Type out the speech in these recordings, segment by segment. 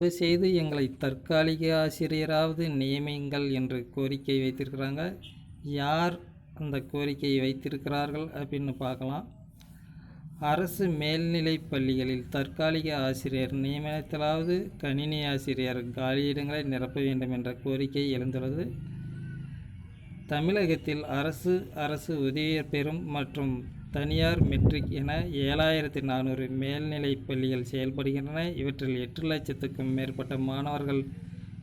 தயவு செய்து எங்களை தற்காலிக ஆசிரியராவது நியமியுங்கள் என்று கோரிக்கை வைத்திருக்கிறாங்க. யார் அந்த கோரிக்கையை வைத்திருக்கிறார்கள் அப்படின்னு பார்க்கலாம். அரசு மேல்நிலைப் பள்ளிகளில் தற்காலிக ஆசிரியர் நியமனத்திலாவது கணினி ஆசிரியர் காலியிடங்களை நிரப்ப வேண்டும் என்ற கோரிக்கை எழுந்துள்ளது. தமிழகத்தில் அரசு அரசு உதவி பெறும் மற்றும் தனியார் மெட்ரிக் என ஏழாயிரத்தி நானூறு மேல்நிலைப் பள்ளிகள் செயல்படுகின்றன. இவற்றில் எட்டு லட்சத்துக்கும் மேற்பட்ட மாணவர்கள்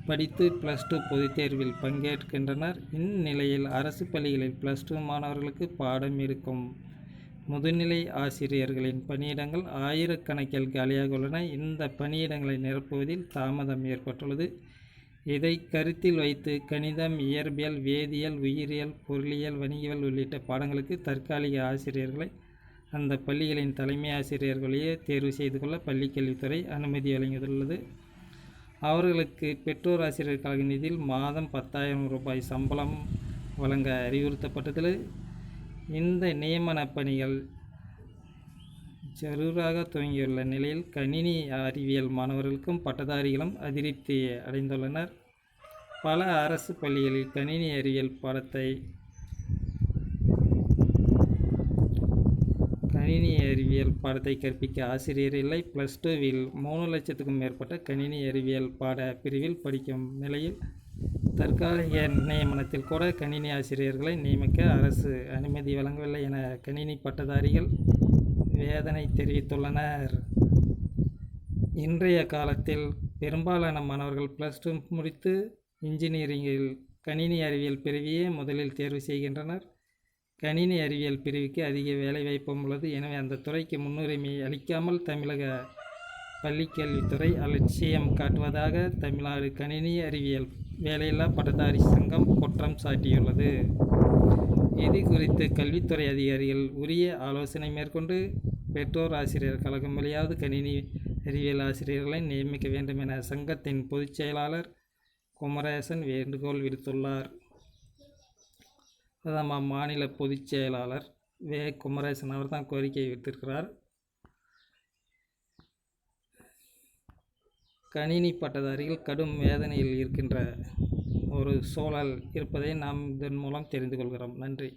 படித்து ப்ளஸ் டூ பொதுத் தேர்வில் பங்கேற்கின்றனர். இந்நிலையில் அரசு பள்ளிகளில் ப்ளஸ் டூ மாணவர்களுக்கு பாடம் எடுக்கும் முதுநிலை ஆசிரியர்களின் பணியிடங்கள் ஆயிரக்கணக்கில் காலியாக உள்ளன. இந்த பணியிடங்களை நிரப்புவதில் தாமதம் ஏற்பட்டுள்ளது. இதை கருத்தில் வைத்து கணிதம் இயற்பியல் வேதியியல் உயிரியல் பொருளியல் வணிகவியல் உள்ளிட்ட பாடங்களுக்கு தற்காலிக ஆசிரியர்களை அந்த பள்ளிகளின் தலைமை ஆசிரியர்களையே தேர்வு செய்து கொள்ள பள்ளிக்கல்வித்துறை அனுமதி வழங்கியுள்ளது. அவர்களுக்கு பெற்றோர் ஆசிரியர் கழக நிதியில் மாதம் பத்தாயிரம் ரூபாய் சம்பளம் வழங்க அறிவுறுத்தப்பட்டதில் இந்த நியமன பணிகள் சருராக துவங்கியுள்ள நிலையில் கணினி அறிவியல் மாணவர்களுக்கும் பட்டதாரிகளும் அதிருப்தி அடைந்துள்ளனர். பல அரசு பள்ளிகளில் கணினி அறிவியல் பாடத்தை கணினி அறிவியல் பாடத்தை கற்பிக்க ஆசிரியர் இல்லை. ப்ளஸ் டூவில் மூணு லட்சத்துக்கும் மேற்பட்ட கணினி அறிவியல் பாட பிரிவில் படிக்கும் நிலையில் தற்காலிக நியமனத்தில் கூட கணினி ஆசிரியர்களை நியமிக்க அரசு அனுமதி வழங்கவில்லை என கணினி பட்டதாரிகள் வேதனை தெரிவித்துள்ளனர். இன்றைய காலத்தில் பெரும்பாலான மாணவர்கள் ப்ளஸ் டூ முடித்து இன்ஜினியரிங்கில் கணினி அறிவியல் பிரிவையே முதலில் தேர்வு செய்கின்றனர். கணினி அறிவியல் பிரிவுக்கு அதிக வேலைவாய்ப்பும் உள்ளது. எனவே அந்த துறைக்கு முன்னுரிமை அளிக்காமல் தமிழக பள்ளிக்கல்வித்துறை அலட்சியம் காட்டுவதாக தமிழ்நாடு கணினி அறிவியல் வேலையில்லா பட்டதாரி சங்கம் குற்றம் சாட்டியுள்ளது. இது குறித்து கல்வித்துறை அதிகாரிகள் உரிய ஆலோசனை மேற்கொண்டு பெற்றோர் ஆசிரியர் கழகம் வழியாவது கணினி அறிவியல் ஆசிரியர்களை நியமிக்க வேண்டும் என சங்கத்தின் பொதுச் செயலாளர் குமரேசன் வேண்டுகோள் விடுத்துள்ளார். அதான் மாநில பொதுச் செயலாளர் வே. குமரேசன் அவர் தான் கோரிக்கை விடுத்திருக்கிறார். கணினி பட்டதாரிகள் கடும் வேதனையில் இருக்கின்ற ஒரு சூழல் இருப்பதை நாம் இதன் மூலம் தெரிந்து கொள்கிறோம். நன்றி.